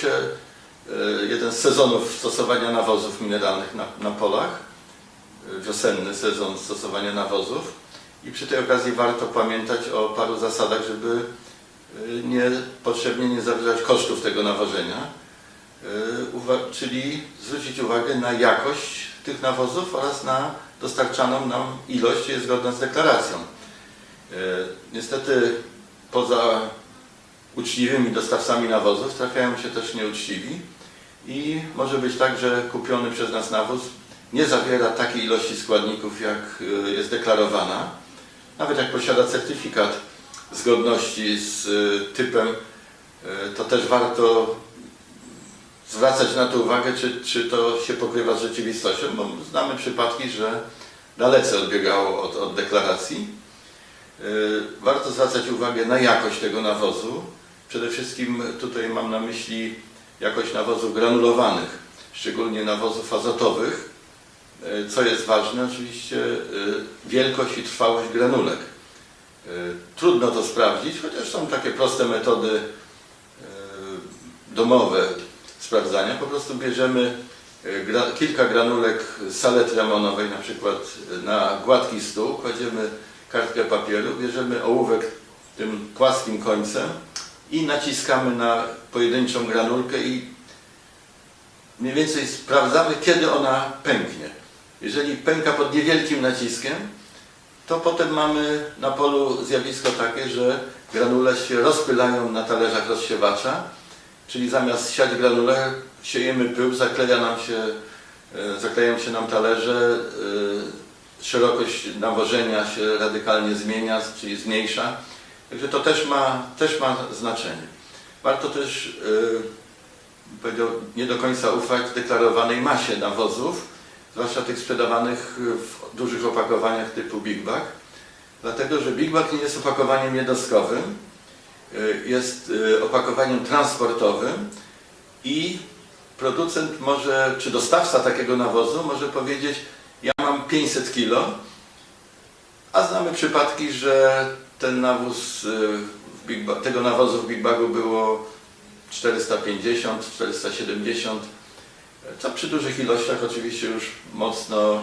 się e, jeden z sezonów stosowania nawozów mineralnych na, na polach, e, wiosenny sezon stosowania nawozów. I przy tej okazji warto pamiętać o paru zasadach, żeby e, nie, potrzebnie nie zawyżać kosztów tego nawożenia, czyli zwrócić uwagę na jakość tych nawozów oraz na dostarczaną nam ilość, jest zgodna z deklaracją. Niestety poza uczciwymi dostawcami nawozów trafiają się też nieuczciwi i może być tak, że kupiony przez nas nawóz nie zawiera takiej ilości składników, jak e, jest deklarowana. Nawet jak posiada certyfikat zgodności z e, typem, e, to też warto zwracać na to uwagę, czy, czy to się pokrywa z rzeczywistością, bo znamy przypadki, że dalece odbiegało od, od deklaracji. Warto zwracać uwagę na jakość tego nawozu. Przede wszystkim tutaj mam na myśli jakość nawozów granulowanych, szczególnie nawozów azotowych. Yy, Co jest ważne, oczywiście yy, wielkość i trwałość granulek. Yy, Trudno to sprawdzić, chociaż są takie proste metody domowe sprawdzania. Po prostu bierzemy e, kilka granulek saletry amonowej, na przykład e, na gładki stół, kładziemy kartkę papieru, bierzemy ołówek tym płaskim końcem i naciskamy na pojedynczą granulkę i mniej więcej sprawdzamy, kiedy ona pęknie. Jeżeli pęka pod niewielkim naciskiem, to potem mamy na polu zjawisko takie, że granule się rozpylają na talerzach rozsiewacza, czyli zamiast siać granule, siejemy pył, zakleja nam się, e, zaklejają się nam talerze, e, szerokość nawożenia się radykalnie zmienia, czyli zmniejsza. Także to też ma, też ma znaczenie. Warto też, e, powiedział, nie do końca ufać deklarowanej masie nawozów, zwłaszcza tych sprzedawanych w dużych opakowaniach typu Big Bag, dlatego że Big Bag nie jest opakowaniem jednostkowym, y, jest y, opakowaniem transportowym i producent może, czy dostawca takiego nawozu może powiedzieć, ja mam 500 kg, a znamy przypadki, że ten nawóz, y, tego nawozu w Big Bagu było 450, 470, co przy dużych ilościach oczywiście już mocno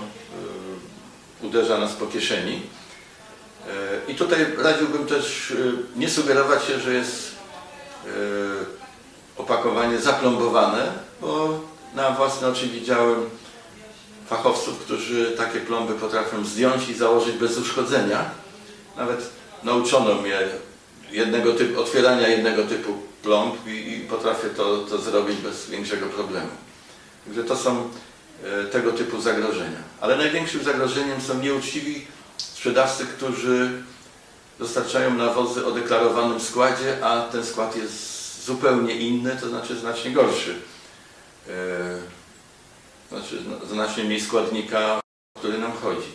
y, uderza nas po kieszeni. Y, I tutaj radziłbym też nie sugerować się, że jest opakowanie zaplombowane, bo na własne oczy widziałem fachowców, którzy takie plomby potrafią zdjąć i założyć bez uszkodzenia. Nawet nauczono mnie jednego typu, otwierania jednego typu plomb i, i potrafię to, to zrobić bez większego problemu. Także to są e, tego typu zagrożenia. Ale największym zagrożeniem są nieuczciwi sprzedawcy, którzy dostarczają nawozy o deklarowanym składzie, a ten skład jest zupełnie inny, to znaczy znacznie gorszy. E, Znaczy zna- znacznie mniej składnika, o który nam chodzi.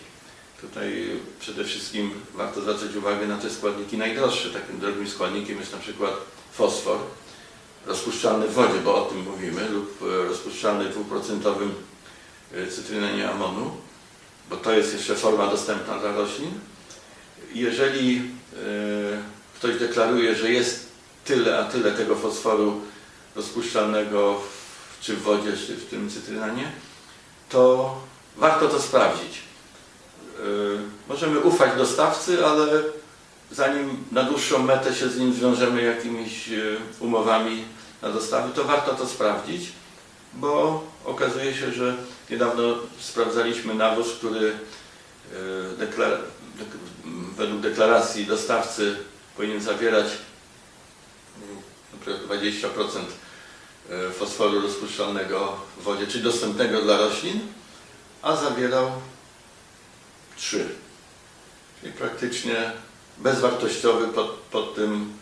Tutaj przede wszystkim warto zwracać uwagę na te składniki najdroższe. Takim drogim składnikiem jest na przykład fosfor, rozpuszczalny w wodzie, bo o tym mówimy, lub e, rozpuszczalny dwuprocentowym e, cytrynenie amonu, bo to jest jeszcze forma dostępna dla roślin. Jeżeli e, ktoś deklaruje, że jest tyle, a tyle tego fosforu rozpuszczalnego czy w wodzie, czy w tym cytrynanie, to warto to sprawdzić. E, Możemy ufać dostawcy, ale zanim na dłuższą metę się z nim zwiążemy jakimiś e, umowami na dostawy, to warto to sprawdzić, bo okazuje się, że niedawno sprawdzaliśmy nawóz, który e, deklar- według deklaracji dostawcy powinien zawierać mm, na przykład 20% e, fosforu rozpuszczalnego w wodzie, czyli dostępnego dla roślin, a zawierał 3. Czyli praktycznie bezwartościowy pod, pod, tym,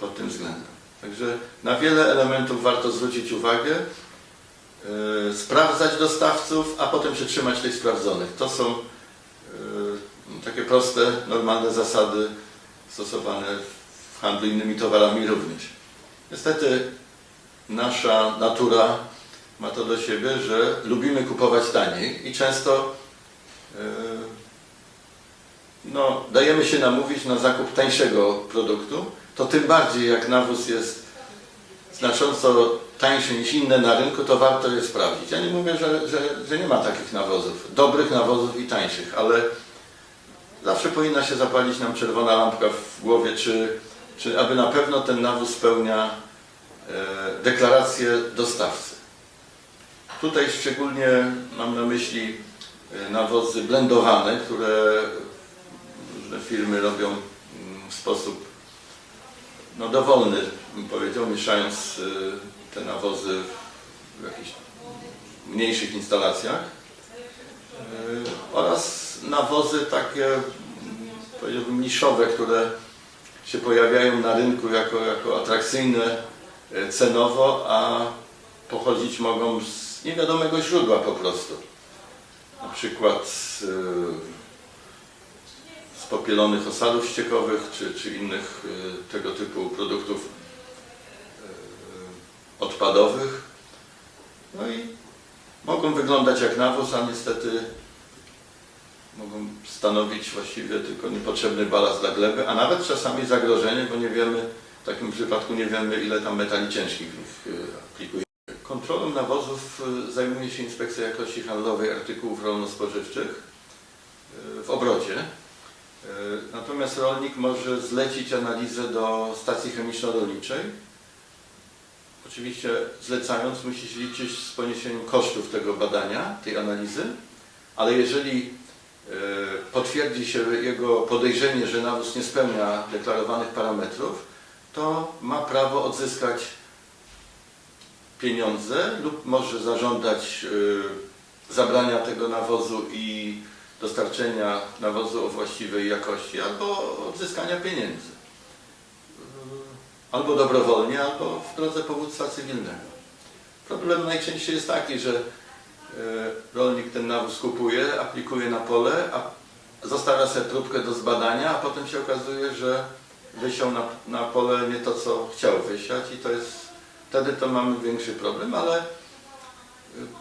pod tym względem. Także na wiele elementów warto zwrócić uwagę, yy, sprawdzać dostawców, a potem się trzymać tych sprawdzonych. To są yy, takie proste, normalne zasady stosowane w handlu innymi towarami również. Niestety nasza natura ma to do siebie, że lubimy kupować taniej i często yy, no, dajemy się namówić na zakup tańszego produktu, to tym bardziej jak nawóz jest znacząco tańsze niż inne na rynku, to warto je sprawdzić. Ja nie mówię, że, że, że nie ma takich nawozów, dobrych nawozów i tańszych, ale zawsze powinna się zapalić nam czerwona lampka w głowie, czy, czy aby na pewno ten nawóz spełnia e, deklarację dostawcy. Tutaj szczególnie mam na myśli e, nawozy blendowane, które firmy robią mm, w sposób no, dowolny, bym powiedział, mieszając y, te nawozy w jakichś mniejszych instalacjach. Y, Oraz nawozy takie, mm, powiedziałbym, niszowe, które się pojawiają na rynku jako, jako atrakcyjne y, cenowo, a pochodzić mogą z niewiadomego źródła po prostu. Na przykład popielonych osadów ściekowych czy, czy innych y, tego typu produktów y, odpadowych. No i mogą wyglądać jak nawóz, a niestety mogą stanowić właściwie tylko niepotrzebny balast dla gleby, a nawet czasami zagrożenie, bo nie wiemy, w takim przypadku nie wiemy ile tam metali ciężkich w nich y, aplikuje. Kontrolą nawozów zajmuje się Inspekcja Jakości Handlowej Artykułów Rolno-Spożywczych w obrocie. E, Natomiast rolnik może zlecić analizę do stacji chemiczno-rolniczej. Oczywiście zlecając musi się liczyć z poniesieniem kosztów tego badania, tej analizy, ale jeżeli e, potwierdzi się jego podejrzenie, że nawóz nie spełnia deklarowanych parametrów, to ma prawo odzyskać pieniądze lub może zażądać e, zabrania tego nawozu i dostarczenia nawozu o właściwej jakości albo odzyskania pieniędzy. Albo dobrowolnie, albo w drodze powództwa cywilnego. Problem najczęściej jest taki, że e, rolnik ten nawóz kupuje, aplikuje na pole, a zostawia sobie próbkę do zbadania, a potem się okazuje, że wysiał na, na pole nie to, co chciał wysiać i to jest, wtedy to mamy większy problem, ale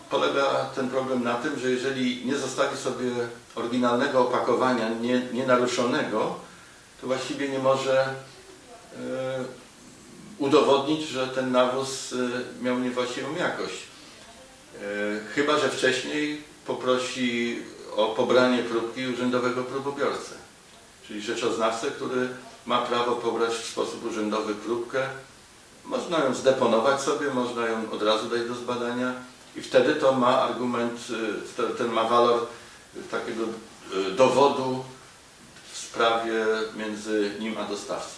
polega ten problem na tym, że jeżeli nie zostawi sobie oryginalnego opakowania, nie, nienaruszonego, to właściwie nie może e, udowodnić, że ten nawóz e, miał niewłaściwą jakość. E, chyba, że wcześniej poprosi o pobranie próbki urzędowego próbobiorcę, czyli rzeczoznawcę, który ma prawo pobrać w sposób urzędowy próbkę. Można ją zdeponować sobie, można ją od razu dać do zbadania i wtedy to ma argument, y, ten ma walor takiego y, dowodu w sprawie między nim a dostawcą.